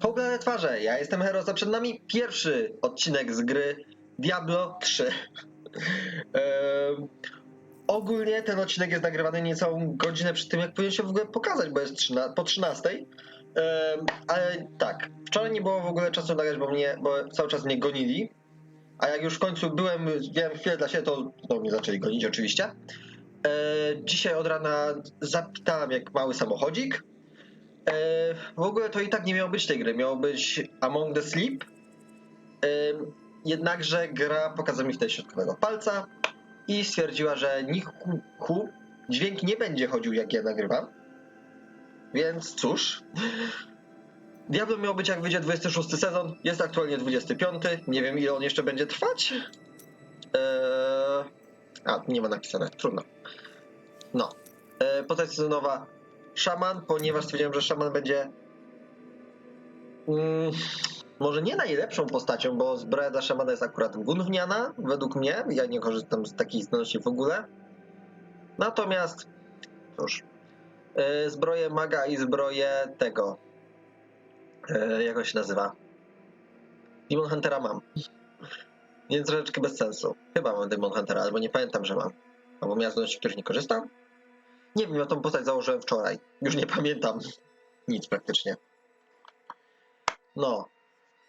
Poglądane twarze, ja jestem Heros, a przed nami pierwszy odcinek z gry Diablo 3. Em, ogólnie ten odcinek jest nagrywany niecałą godzinę przed tym, jak powinien się w ogóle pokazać, bo jest 13, po 13. Em, ale tak, wczoraj nie było w ogóle czasu nagrać, bo mnie, bo cały czas mnie gonili. A jak już w końcu byłem, miałem chwilę dla siebie, to no, mnie zaczęli gonić oczywiście. E, dzisiaj od rana zapitałem jak mały samochodzik. E, w ogóle to i tak nie miało być tej gry. Miało być Among the Sleep. E, jednakże gra pokazała mi wtedy środkowego palca i stwierdziła, że niku dźwięk nie będzie chodził jak ja nagrywam. Więc cóż. Diablo miał być jak wyjdzie 26 sezon, jest aktualnie 25. Nie wiem ile on jeszcze będzie trwać. Eee... A, nie ma napisane, trudno. No. Eee, postać sezonowa szaman, ponieważ stwierdziłem, że szaman będzie mm, może nie najlepszą postacią, bo zbroja dla szamana jest akurat gówniana, według mnie. Ja nie korzystam z takich zdolności w ogóle. Natomiast, cóż, e, zbroję maga i zbroję tego, e, jak się nazywa? Demon Huntera mam. Więc troszeczkę bez sensu. Chyba mam Demon Huntera, albo nie pamiętam, że mam. Albo miałem zdolności, których nie korzystam. Nie wiem, ja tą postać założyłem wczoraj. Już nie pamiętam. Nic praktycznie. No.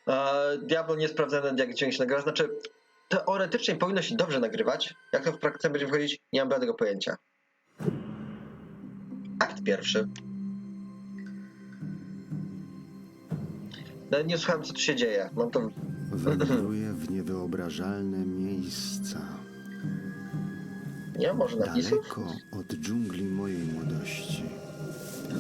E, Diablo nie sprawdzone jak dźwięk się nagrywa. Znaczy, teoretycznie powinno się dobrze nagrywać. Jak to w praktyce będzie wychodzić, nie mam żadnego pojęcia. Akt pierwszy. Nawet nie słuchałem, co tu się dzieje. Mam to. Wędruję w niewyobrażalne miejsca, Nie, może napisów? daleko od dżungli mojej młodości.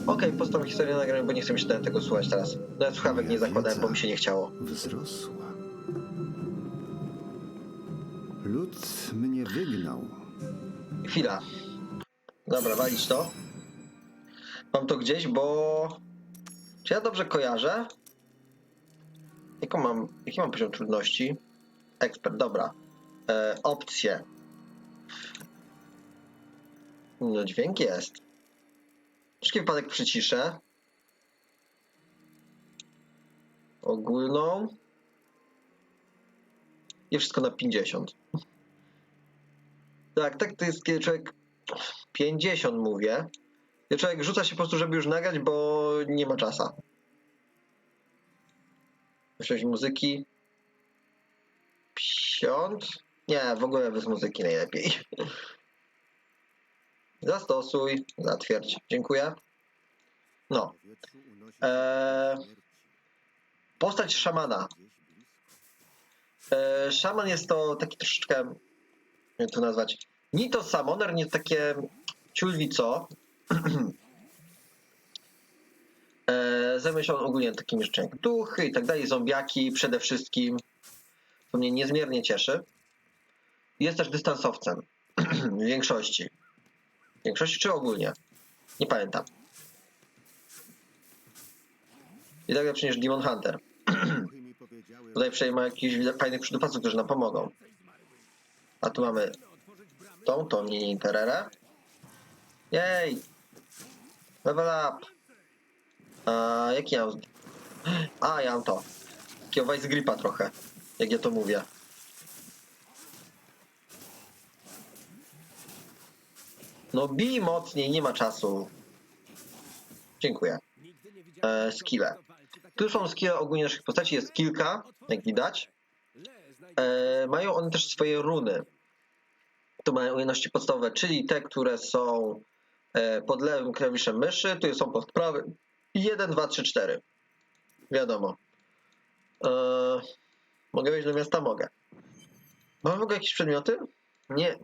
Okej, postawę historię nagrałem, bo nie chcę mi się tego słuchać teraz. Nawet słuchawek nie zakładałem, bo mi się nie chciało. Wzrosła. Lud mnie wygnał. Chwila. Dobra, walić to. Mam to gdzieś, bo... Czy ja dobrze kojarzę? Jaką mam... Jaki mam poziom trudności? Ekspert, dobra. E, opcje. No, dźwięk jest. Wszelki wypadek przyciszę. Ogólną. I wszystko na 50. Tak, tak to jest, kiedy człowiek 50 mówię. Kiedy człowiek rzuca się po prostu, żeby już nagrać, bo nie ma czasu. Coś muzyki. 50? Nie, w ogóle bez muzyki najlepiej. Zastosuj, zatwierdź. Dziękuję. No. Eee, postać szamana. Eee, szaman jest to taki troszeczkę, jak to nazwać, ni to summoner, nie takie ciulwico. eee, on ogólnie takimi rzeczami jak duchy i tak dalej, zombiaki przede wszystkim. To mnie niezmiernie cieszy. Jest też dystansowcem w większości. Większości czy ogólnie? Nie pamiętam. I tak lepszy Demon Hunter. Tutaj przynajmniej ma jakichś fajnych przydupasów, którzy nam pomogą. A tu mamy tą, tą nie intererę. Jej! Level up! A, jaki ja mam? A, ja mam to. Gripa trochę, jak ja to mówię. No bij mocniej, nie ma czasu. Dziękuję. E, skille. Tu są skille ogólnie naszych postaci, jest kilka, jak widać. E, mają one też swoje runy. Tu mają umiejętności podstawowe, czyli te, które są e, pod lewym klawiszem myszy, tu są pod prawym. 1, 2, 3, 4. Wiadomo. E, mogę wejść do miasta? Mogę. Mam w ogóle jakieś przedmioty? Nie.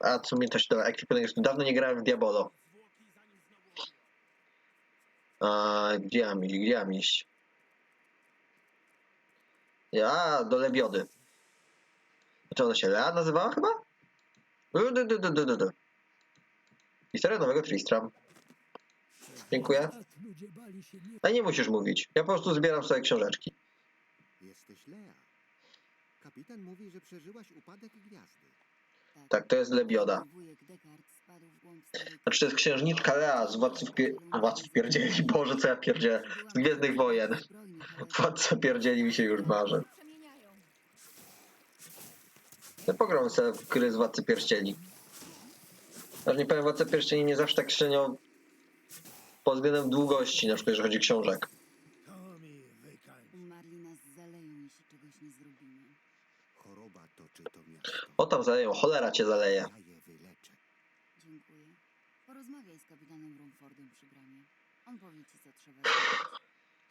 A co umiejętności do ekwipunek dawno nie grałem w Diabolo. A, gdzie mam iść? Gdzie mam? Ja, do Lebiody. Czy ona się Lea nazywała chyba? Du, du, du, du, du, du. Historia nowego Tristram. Dziękuję. A nie musisz mówić. Ja po prostu zbieram sobie książeczki. Jesteś Lea. Kapitan mówi, że przeżyłaś upadek gwiazdy. Tak, to jest Lebioda. Znaczy to jest księżniczka Lea z Władców, pie... Władców Pierdzieli. Boże, co ja pierdzielę. Z Gwiezdnych Wojen. Władca Pierdzieli mi się już marzy. Ja pogram sobie w gry z Władcy Pierścieni. Aż nie powiem, Władca Pierścieni nie zawsze tak średnio pod względem długości, na przykład jeżeli chodzi o książek. Tam zaleją, cholera cię zaleje. Ja je wyleczę. Dziękuję. Porozmawiaj z kapitanem Rumfordem przy bramie. On powie ci, co trzeba zrobić.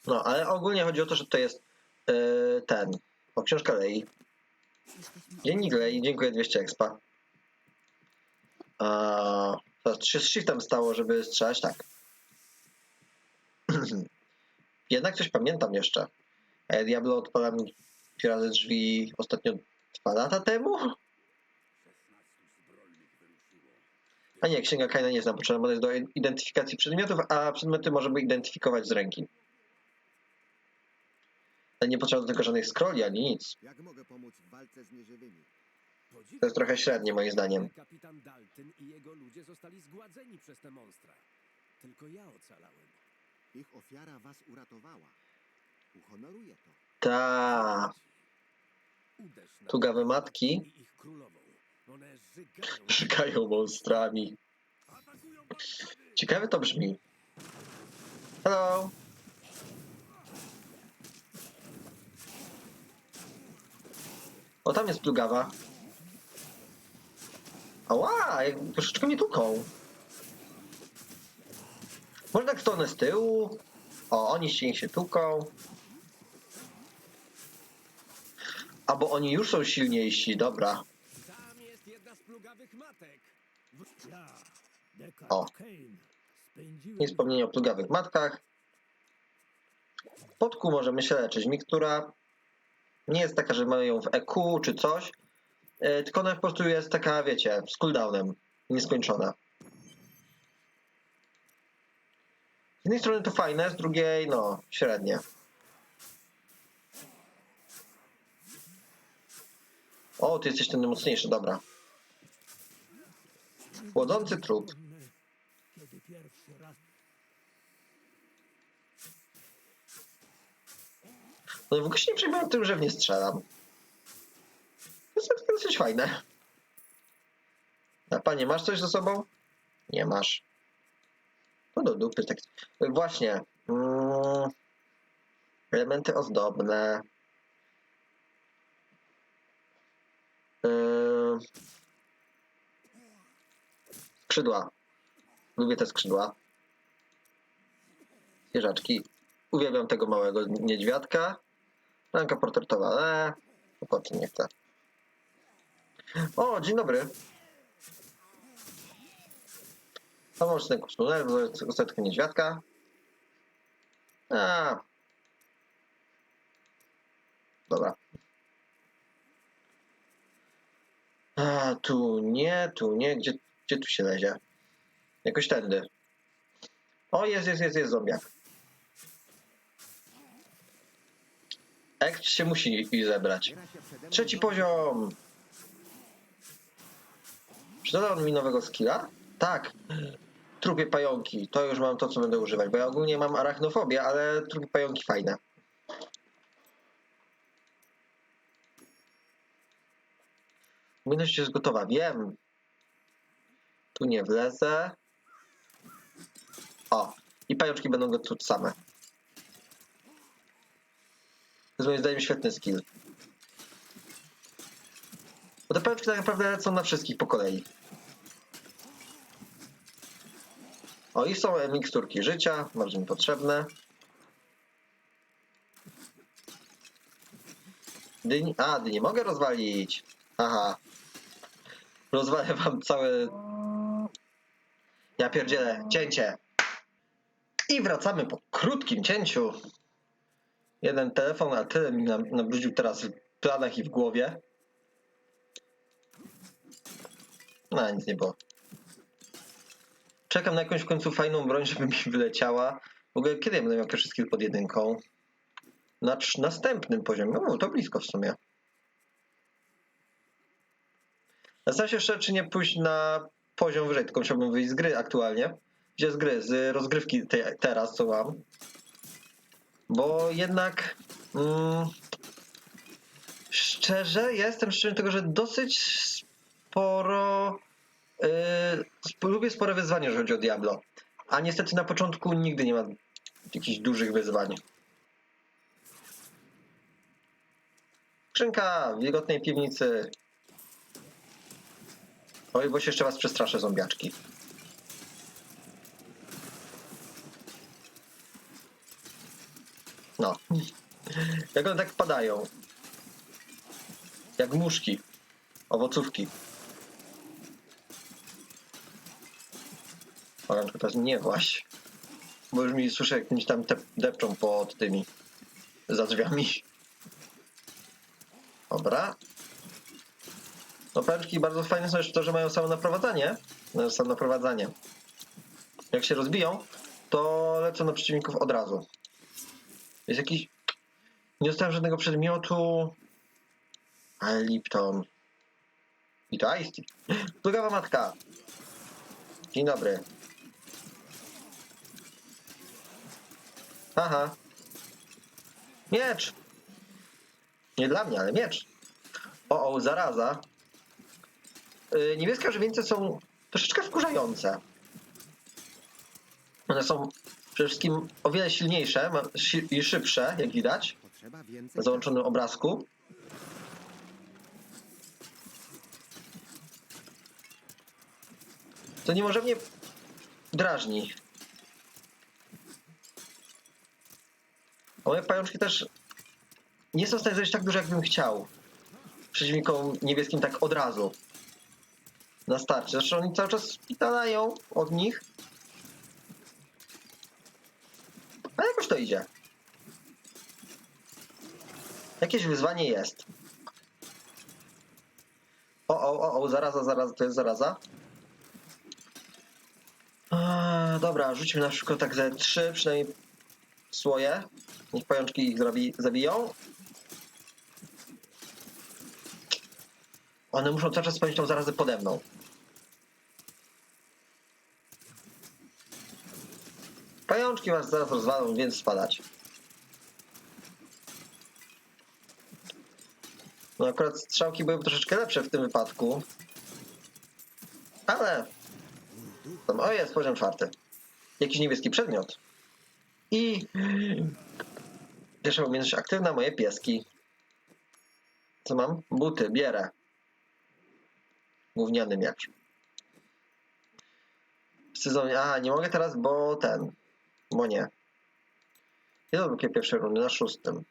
No, ale ogólnie chodzi o to, że to jest yy, ten. O książkę Lei. Jesteśmy Dziennik Lei, dziękuję 200 expa. A, czy się z shiftem stało, żeby strzelać? Tak. Jednak coś pamiętam jeszcze. E, Diablo odpala mi razy drzwi ostatnio dwa lata temu? A nie, księga Kaina nie znam, potrzebna jest do identyfikacji przedmiotów, a przedmioty możemy identyfikować z ręki. Ale nie potrzeba do tego żadnych scrolli ani nic. Jak mogę pomóc w walce z nieżywymi? To jest trochę średnie moim zdaniem. Kapitan Dalton i jego ludzie zostali zgładzeni przez te monstra. Tylko ja ocalałem. Ich ofiara was uratowała. Uhonoruję to. Ta, Uderz na tugawe matki i ich królową. One monstrami. Ciekawe to brzmi. Hello. O, tam jest plugawa. Ała, jak troszeczkę mnie tuką. Można tak z tyłu. O, oni się się tuką. Albo oni już są silniejsi, dobra. Plugawych matek. O. Nie wspomnienie o plugawych matkach. Podku możemy się leczyć. Miktura nie jest taka, że mamy ją w EQ czy coś, e, tylko ona po prostu jest taka, wiecie, z cooldownem, nieskończona. Z jednej strony to fajne, z drugiej, no, średnie. O, ty jesteś ten najmocniejszy, dobra. Chłodzący trup. No w ogóle się nie przejmuję tym, że w nie strzelam. To jest dosyć fajne. A panie, masz coś ze sobą? Nie masz. No do dupy. Tak. Właśnie. Mm, elementy ozdobne. Yy, skrzydła. Lubię te skrzydła. Zwierzaczki. Uwielbiam tego małego niedźwiadka. Ranka portretowa, ale potem nie chcę. O, dzień dobry. Pomocny tunel, ostatnio niedźwiadka. A. Dobra. A, tu nie, tu nie. Gdzie, gdzie tu się lezie? Jakoś tędy. O, jest, jest, jest, jest zombiak. Ekt się musi ich zebrać. Trzeci poziom. Czy dodał mi nowego skilla? Tak. Trupie pająki. To już mam to, co będę używać, bo ja ogólnie mam arachnofobię, ale trupie pająki fajne. Umiejętność jest gotowa, wiem. Tu nie wlezę. O, i pajączki będą go tu same. To jest moim zdaniem świetny skill. Bo te pajączki tak naprawdę lecą na wszystkich po kolei. O, i są miksturki życia, bardzo mi potrzebne. Dyni... A, dyni mogę rozwalić. Aha. Rozwalę wam całe... Ja pierdzielę. Cięcie. I wracamy po krótkim cięciu. Jeden telefon, a tyle mi nabrudził teraz w planach i w głowie. No, nic nie było. Czekam na jakąś w końcu fajną broń, żeby mi wyleciała. W ogóle kiedy ja będę miał pierwszy skill pod jedynką? Na następnym poziomie. No, to blisko w sumie. Zastanawiam się jeszcze, czy nie pójść na poziom wyżej, tylko musiałbym wyjść z gry aktualnie. Gdzie z gry? Z rozgrywki tej, teraz, co mam. Bo jednak... Mm, szczerze, ja jestem szczery tego, że dosyć sporo... Yy, lubię spore wyzwania, jeżeli chodzi o Diablo. A niestety na początku nigdy nie ma jakichś dużych wyzwań. Skrzynka w wilgotnej piwnicy. Oj, bo się jeszcze was przestraszę, zombiaczki. No. Jak one tak padają. Jak muszki. Owocówki. Oranżka teraz nie właśnie. Bo już mi słyszę, jak mi tam te depczą pod tymi. Za drzwiami. Dobra. No pęczki bardzo fajne są jeszcze to, że mają samo naprowadzanie. No, samo naprowadzanie. Jak się rozbiją, to lecą na przeciwników od razu. Jest jakiś... Nie dostałem żadnego przedmiotu. Ale Lipton. I to Ice. Plugawa matka. Dzień dobry. Aha. Miecz. Nie dla mnie, ale miecz. O, o, zaraza. Yy, niebieskie żywieńce są troszeczkę wkurzające. One są przede wszystkim o wiele silniejsze i szybsze, jak widać, na załączonym obrazku. To nie może mnie drażni. Moje pajączki też nie są w stanie zrobić tak dużo, jakbym chciał. Przeciwnikom niebieskim tak od razu. Na starcie. Zresztą oni cały czas spitalają od nich. A jakoś to idzie. Jakieś wyzwanie jest. O, o, o, o, zaraza, zaraza, to jest zaraza. A, dobra, rzućmy na przykład tak ze trzy przynajmniej słoje. Niech pajączki ich zabi zabiją. One muszą cały czas spełnić tą zarazę pode mną. Pajączki was zaraz rozwalą, więc spadać. No akurat strzałki były troszeczkę lepsze w tym wypadku. Ale... Tam, o jest, poziom czwarty. Jakiś niebieski przedmiot. I... Pierwsza umiejętność aktywna, moje pieski. Co mam? Buty, bierę. Gówniany miecz. Sezonie. A, nie mogę teraz, bo ten. Bo nie. Ile to pierwsze rundy? Na szóstym.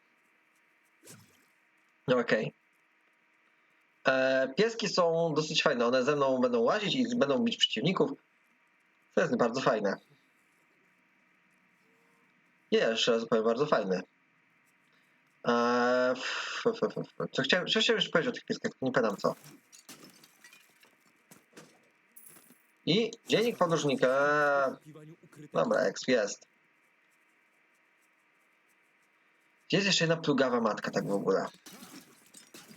No okej. E, Pieski są dosyć fajne. One ze mną będą łazić i będą bić przeciwników. To jest bardzo fajne. Nie, jeszcze raz powiem, bardzo fajny. Eee, f, f, f, f. Co chciałem, co chciałem jeszcze powiedzieć o tych pieskach, nie pamiętam co. I dziennik podróżnika. Dobra, exp jest. Jest jeszcze jedna plugawa matka, tak w ogóle?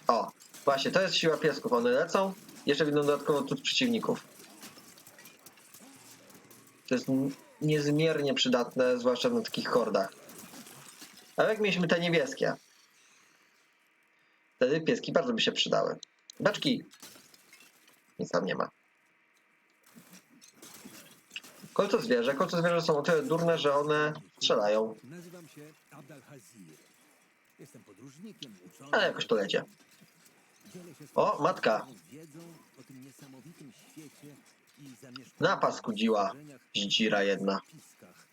O, właśnie, to jest siła piesków. One lecą, jeszcze widzą dodatkowo tu przeciwników. To jest niezmiernie przydatne, zwłaszcza na takich hordach. Ale jak mieliśmy te niebieskie, wtedy pieski bardzo by się przydały. Beczki. Nic tam nie ma. Kolce zwierzę. Kolce zwierzę są o tyle durne, że one strzelają. Nazywam się Abdal Hazir. Jestem podróżnikiem, uczonym. Ale jakoś to lecie. Dzielę się O, matka. wiedzą o tym niesamowitym świecie i Zdzira jedna. w spiskach,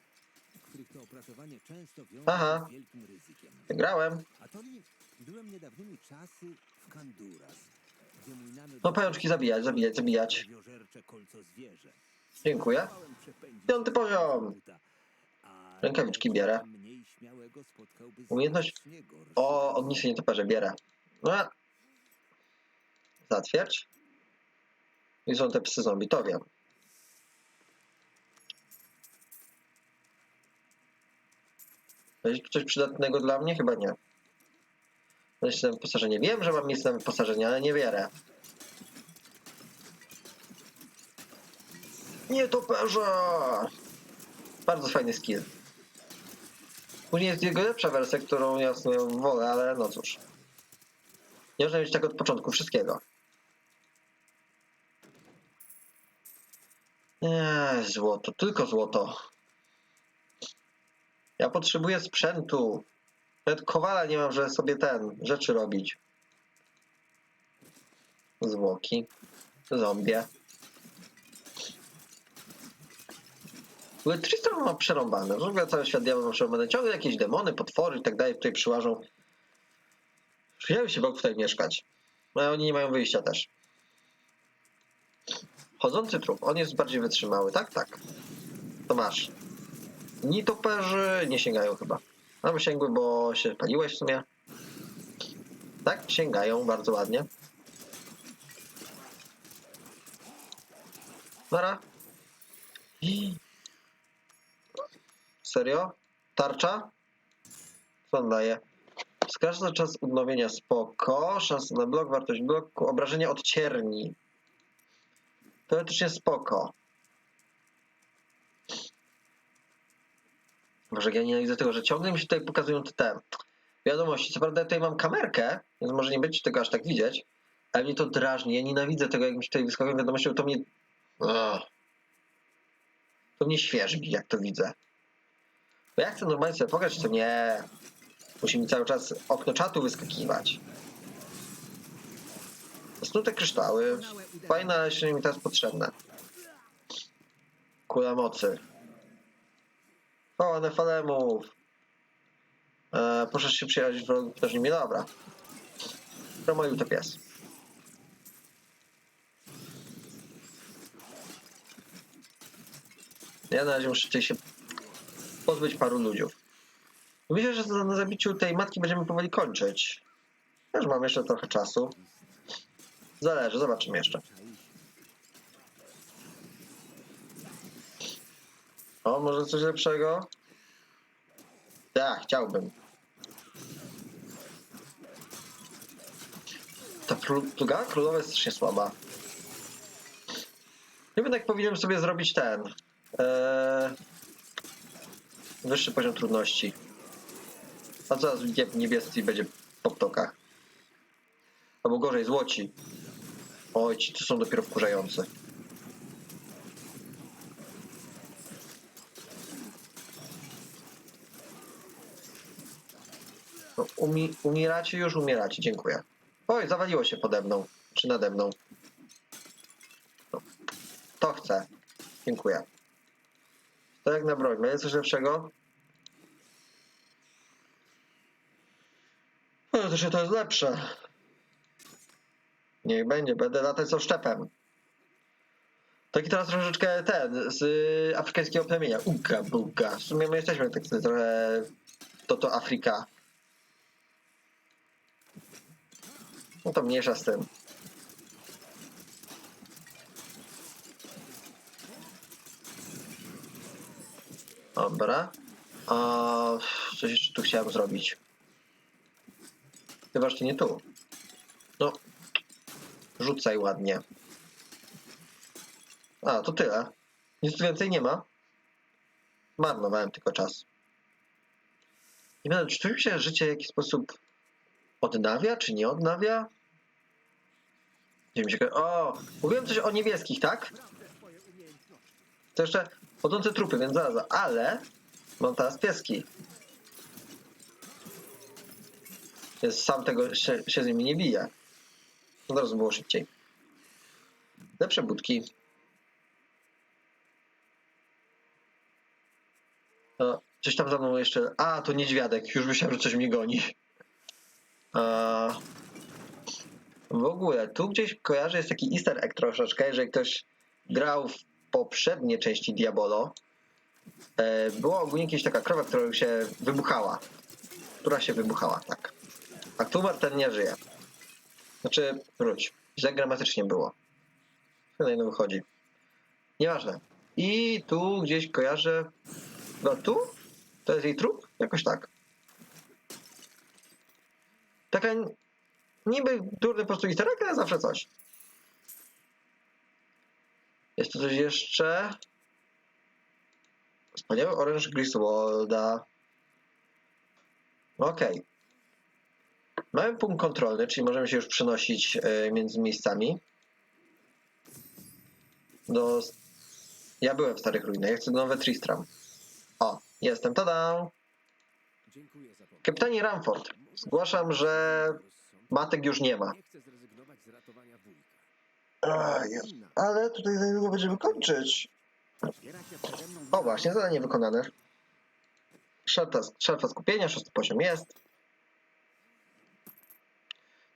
których to opracowanie często wiąże Aha. z wielkim ryzykiem. Grałem. Byłem niedawnymi czasy w Kanduras, gdzie mój namiot... No pajączki zabijać, zabijać, zabijać. Krwiożercze kolco zwierzę. Dziękuję. Piąty poziom. Rękawiczki bierę. Umiejętność-. O, odniesienie toperze bierę. No. Zatwierdź. I są te psy zombie, to wiem. Jest coś przydatnego dla mnie? Chyba nie. Miejsce wyposażenie. Wiem, że mam miejsce na wyposażenie, ale nie wierę. Nie toperze! Bardzo fajny skill. Później jest jego lepsza wersja, którą ja w sumie wolę, ale no cóż. Nie można mieć tak od początku wszystkiego. Nie, złoto, tylko złoto. Ja potrzebuję sprzętu. Nawet kowala nie mam, żeby sobie ten rzeczy robić. Zwłoki. Zombie. Ogóle Tristan ma przerąbane. W ogóle cały świat diabła ma przerąbane. Ciągle jakieś demony, potwory i tak dalej tutaj przyłażą. Chciałem się bok tutaj mieszkać. No oni nie mają wyjścia też. Chodzący trup. On jest bardziej wytrzymały, tak? Tak. To masz. Nitoperzy nie sięgają chyba. Albo sięgły, bo się paliłeś w sumie. Tak, sięgają bardzo ładnie. Nara. I- Serio? Tarcza? Co on daje? Wskażę czas odnowienia spoko. Szansa na blok, wartość bloku, obrażenia od cierni. Teoretycznie spoko. Może ja nienawidzę tego, że ciągle mi się tutaj pokazują te, wiadomości. Co prawda ja tutaj mam kamerkę, więc może nie być tego aż tak widzieć, ale mnie to drażni. Ja nienawidzę tego, jak mi się tutaj wyskakują wiadomości, bo to mnie... Ugh. To mnie świeżbi, jak to widzę. Bo ja chcę normalnie sobie pograć, to nie. Musi mi cały czas okno czatu wyskakiwać. Snute kryształy. Fajne, ale się mi teraz potrzebne. Kula mocy. O, nefalemów. E, proszę się przyjaźnić wrogu też nimi. Dobra. Promolił to pies. Ja na razie muszę tutaj się pozbyć paru ludziów. Myślę, że na zabiciu tej matki będziemy powoli kończyć. Też mam jeszcze trochę czasu. Zależy, zobaczymy jeszcze. O, może coś lepszego? Tak, chciałbym. Ta plu- pluga królowa jest strasznie słaba. Wiem, jak powinienem sobie zrobić ten. Eee, wyższy poziom trudności. A nie- niebieski będzie po ptokach. Albo gorzej, złoci. Oj, ci są dopiero wkurzające. No, umi umieracie już, umieracie, dziękuję. Oj, zawaliło się pode mną, czy nade mną. No, to chcę. Dziękuję. To jak na broń, będzie coś lepszego? No to się to jest lepsze. Niech będzie, będę latać z oszczepem. Taki teraz troszeczkę ten, z y, afrykańskiego plemienia. Uga, buga. W sumie my jesteśmy tak trochę... To to Afryka. No to mniejsza z tym. Dobra. A coś jeszcze tu chciałem zrobić. Chyba, że nie tu. No. Rzucaj ładnie. A, to tyle. Nic tu więcej nie ma. Marnowałem tylko czas. Nie wiem, czy tu się życie w jakiś sposób odnawia, czy nie odnawia? Nie wiem, się... O! Mówiłem coś o niebieskich, tak? To jeszcze chodzące trupy, więc zaraz, ale mam teraz pieski. Więc sam tego się, się z nimi nie bije. Od razu było szybciej. Lepsze budki. O, coś tam za mną jeszcze. A, to niedźwiadek. Już myślałem, że coś mnie goni. A, w ogóle, tu gdzieś kojarzę, jest taki easter egg troszeczkę, jeżeli ktoś grał w poprzednie części Diabolo, e, była ogólnie jakaś taka krowa, która się wybuchała. Która się wybuchała, tak. A Tumor ten nie żyje. Znaczy, wróć. Źle gramatycznie było. Chyba jedno wychodzi. Nieważne. I tu gdzieś kojarzę... No tu? To jest jej trup? Jakoś tak. Taka niby durny po prostu egg, ale zawsze coś. Jest tu coś jeszcze? Wspaniały oręż Griswolda. Okej. Mamy punkt kontrolny, czyli możemy się już przenosić e, między miejscami. Do... Ja byłem w Starych Ruinach, ja chcę nowe Tristram. O, jestem, tada! Kapitanie Ramford, zgłaszam, że matek już nie ma. Nie chcę zrezygnować z ratowania wujka. A. Ale tutaj za niedługo będziemy kończyć. O właśnie, zadanie wykonane. Szarfa, szarfa skupienia, szósty poziom jest.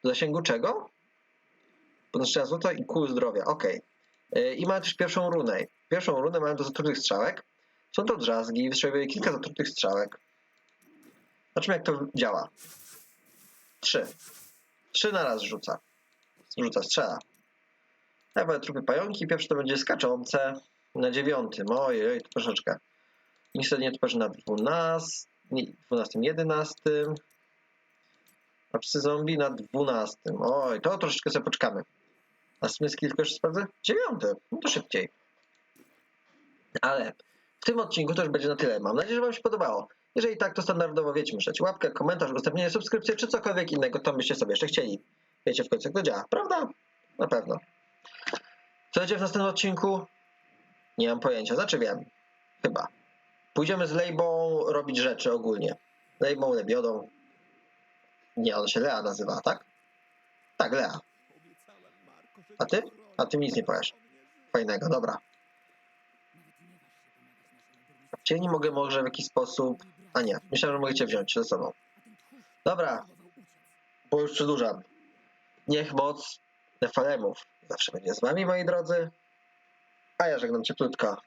W zasięgu czego? Podnoszenia złota i kół zdrowia, ok. I mamy też pierwszą runę. Pierwszą runę mamy do zatrutych strzałek. Są to drzazgi, wystrzeliwuje kilka zatrutych strzałek. Zobaczymy jak to działa. Trzy. Trzy na raz rzuca. Rzuca, strzela. Ja będę trupy pająki. Pierwsze to będzie skaczące. Na dziewiątym. Ojej, to troszeczkę. Niestety nie to na dwunastym, dwunastym, jedenastym. A psy zombie na dwunastym. Oj, to troszeczkę sobie poczekamy. Następny skill tylko jeszcze sprawdzę? Dziewiąty. No to szybciej. Ale w tym odcinku to już będzie na tyle. Mam nadzieję, że Wam się podobało. Jeżeli tak, to standardowo wiecie, muszę łapkę, komentarz, udostępnienie, subskrypcję, czy cokolwiek innego, to byście sobie jeszcze chcieli. Wiecie w końcu, jak to działa, prawda? Na pewno. Co będzie w następnym odcinku? Nie mam pojęcia, znaczy wiem. Chyba. Pójdziemy z Lejbą robić rzeczy ogólnie. Lejbą, Lebiodą. Nie, on się Lea nazywa, tak? Tak, Lea. A ty? A ty nic nie powiesz. Fajnego, dobra. Cię nie mogę może w jakiś sposób... A nie, myślałem, że mogę cię wziąć ze sobą. Dobra, bo już przedłużam. Niech moc Nefalemów zawsze będzie z wami, moi drodzy. A ja żegnam cieplutko.